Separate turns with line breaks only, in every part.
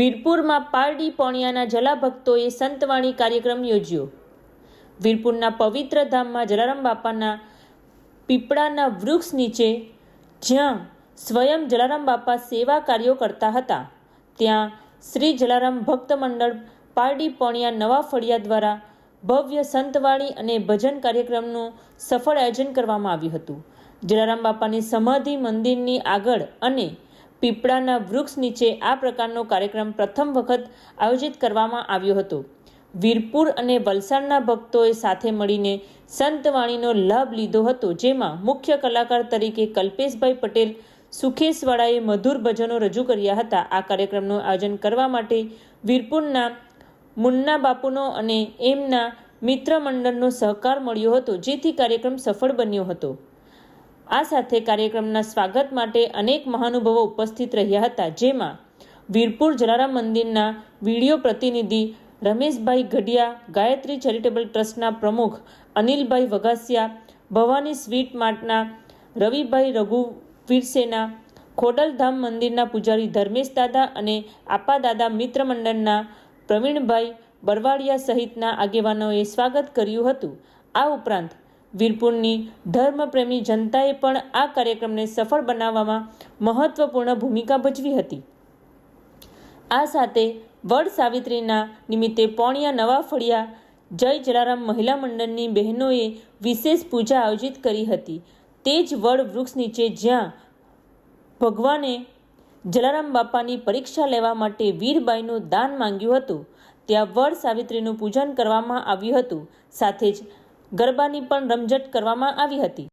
વીરપુરમાં પારડી પોણિયાના જલાભક્તોએ સંતવાણી કાર્યક્રમ યોજ્યો. વીરપુરના પવિત્ર ધામમાં જલારામ બાપાના પીપળાના વૃક્ષ નીચે જ્યાં સ્વયં જલારામ બાપા સેવા કાર્યો કરતા હતા, ત્યાં શ્રી જલારામ ભક્ત મંડળ પારડી પોણિયા નવા ફળિયા દ્વારા ભવ્ય સંતવાણી અને ભજન કાર્યક્રમનું સફળ આયોજન કરવામાં આવ્યું હતું. જલારામ બાપાની સમાધિ મંદિરની આગળ અને પીપળાના વૃક્ષ નીચે આ પ્રકારનો કાર્યક્રમ પ્રથમ વખત આયોજિત કરવામાં આવ્યો હતો. વીરપુર અને વલસાડના ભક્તોએ સાથે મળીને સંતવાણીનો લાભ લીધો હતો, જેમાં મુખ્ય કલાકાર તરીકે કલ્પેશભાઈ પટેલ, સુખેશવાળાએ મધુર ભજનો રજૂ કર્યા હતા. આ કાર્યક્રમનું આયોજન કરવા માટે વીરપુરના મુન્ના બાપુનો અને એમના મિત્ર મંડળનો સહકાર મળ્યો હતો, જેથી કાર્યક્રમ સફળ બન્યો હતો. આ સાથે કાર્યક્રમના સ્વાગત માટે અનેક મહાનુભાવો ઉપસ્થિત રહ્યા હતા, જેમાં વીરપુર જલારામ મંદિરના વીડિયો પ્રતિનિધિ રમેશભાઈ ગઢિયા ગાયત્રી ચેરિટેબલ ટ્રસ્ટના પ્રમુખ અનિલભાઈ વઘાસિયા, ભવાની સ્વીટ માર્ટના રવિભાઈ રઘુવીરસેના ખોડલધામ મંદિરના પૂજારી ધર્મેશ દાદા અને આપા દાદા મિત્ર મંડળના પ્રવીણભાઈ બરવાડિયા સહિતના આગેવાનોએ સ્વાગત કર્યું હતું. આ ઉપરાંત વીરપુરની ધર્મપ્રેમી જનતાએ પણ આ કાર્યક્રમને સફળ બનાવવામાં મહત્વપૂર્ણ ભૂમિકા ભજવી હતી. આ સાથે વડ સાવિત્રીના નિમિત્તે પોણિયા નવા ફળિયા જય જલારામ મહિલા મંડળની બહેનોએ વિશેષ પૂજા આયોજિત કરી હતી. તે જ વડ વૃક્ષ નીચે જ્યાં ભગવાને જલારામ બાપાની પરીક્ષા લેવા માટે વીરબાઈનું દાન માંગ્યું હતું, ત્યાં વડ સાવિત્રીનું પૂજન કરવામાં આવ્યું હતું. સાથે જ ગરબાની પણ રમઝટ કરવામાં આવી હતી.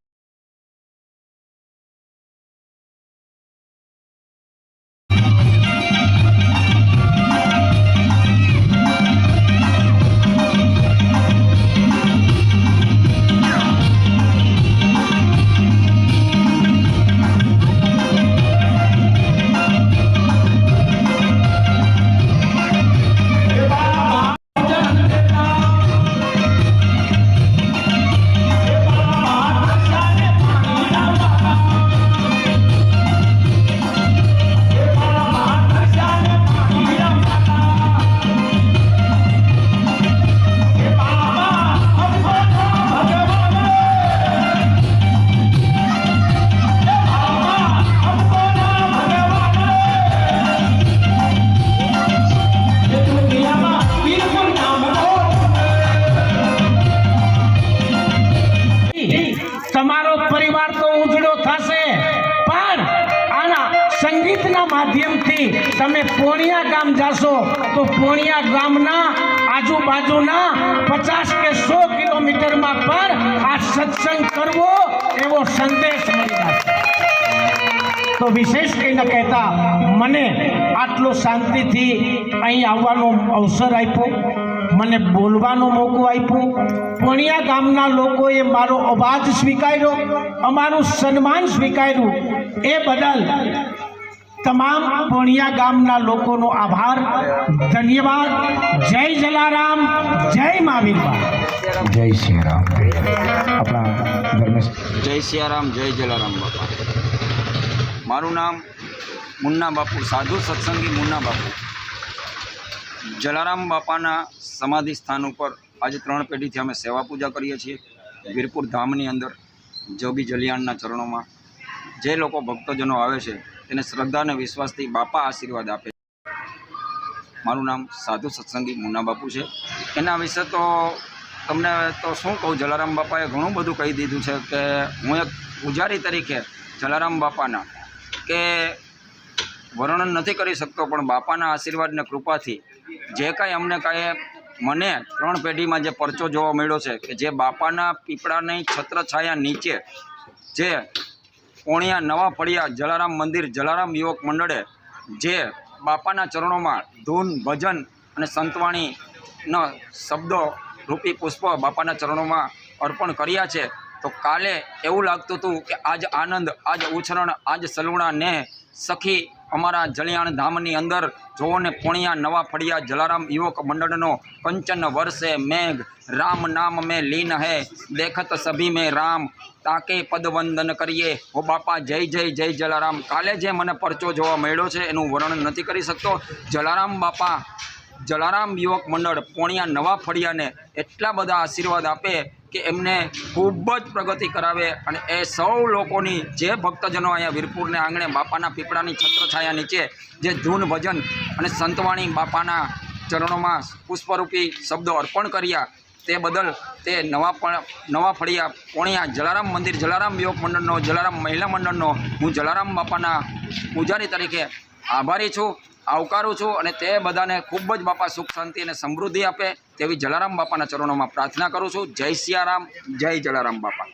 સંગીતના માધ્યમથી તમે પોણિયા ગામ જાશો, તો પોણિયા ગામના આજુબાજુના પચાસ કે સો કિલોમીટરમાં પણ આ સત્સંગ કરવો એવો સંદેશ મળી જશે તો વિશેષ કંઈ ન કહેતા, મને આટલો શાંતિથી અહીં આવવાનો અવસર આપ્યો, મને બોલવાનો મોકો આપ્યો. પોણિયા ગામના લોકોએ મારો અવાજ સ્વીકાર્યો, અમારું સન્માન સ્વીકાર્યું. એ બદલ તમામ પોણિયા ગામના લોકોનો આભાર ધન્યવાદ જય જલારામ જય મહાવીરબા
જય શ્રી રામ આપણા ધર્મેશ
જય સિયારામ જય જલારામ બાપા. મારું નામ મુન્ના બાપુ સાધુ સત્સંગી મુન્ના બાપુ. જલારામ બાપાના સમાધિ સ્થાન ઉપર આજે ત્રણ પેઢીથી અમે સેવા પૂજા કરીએ છીએ. વીરપુર ધામની અંદર જોબી જલિયાણના ચરણોમાં જે લોકો ભક્તજનો આવે છે તેને શ્રદ્ધા અને વિશ્વાસથી બાપા આશીર્વાદ આપે મારું નામ સાધુ સત્સંગી મુન્ના બાપુ છે. એના વિશે તો તમને તો શું કહું, જલારામ બાપાએ ઘણું બધું કહી દીધું છે કે હું એક પૂજારી તરીકે જલારામ બાપાના કે વર્ણન નથી કરી શકતો, પણ બાપાના આશીર્વાદને કૃપાથી જે કાંઈ અમને કાંઈ મને ત્રણ પેઢીમાં જે પરચો જોવા મળ્યો છે કે જે બાપાના પીપળાની છત્રછાયા નીચે જે પોણિયા નવા ફળિયા જલારામ મંદિર, જલારામ યુવક મંડળે જે બાપાના ચરણોમાં ધૂન, ભજન અને સંતવાણીના શબ્દો રૂપી પુષ્પ બાપાના ચરણોમાં અર્પણ કર્યા છે. તો કાલે એવું લાગતું હતું કે આજ આનંદ, આજ ઉછરણ, આજ સલુણા ને સખી અમારા જલિયાણ ધામની અંદર જોવો ને પોણિયા નવા ફળિયા જલારામ યુવક મંડળનો કંચન વર્ષે મેઘ, રામ નામ મેં લીન હે, દેખત સભી મેં રામ, તાકે પદવંદન કરીએ. હો બાપા, જય જય જય જલારામ. કાલે જે મને પરચો જોવા મળ્યો છે એનું વર્ણન નથી કરી શકતો. જલારામ બાપા, જલારામ યુવક મંડળ પોણિયા નવા ફળિયાને એટલા બધા આશીર્વાદ આપે કે એમને ખૂબ જ પ્રગતિ કરાવે અને એ સૌ લોકોની જે ભક્તજનો અહીંયા વીરપુરને આંગણે બાપાના પીપળાની છત્રછાયા નીચે જે ધૂન ભજન અને સંતવાણી બાપાના ચરણોમાં પુષ્પરૂપી શબ્દો અર્પણ કર્યા, તે બદલ તે નવા નવા ફળિયા, પોણિયા, જલારામ મંદિર, જલારામ યુવક મંડળનો, જલારામ મહિલા મંડળનો, હું જલારામ બાપાના પૂજારી તરીકે આભારી છું. આવકારું છું અને તે બધાને ખૂબ જ બાપા સુખ શાંતિ અને સમૃદ્ધિ આપે તેવી જલારામ બાપાના ચરણોમાં પ્રાર્થના કરું છું. જય સિયારામ, જય જલારામ બાપા.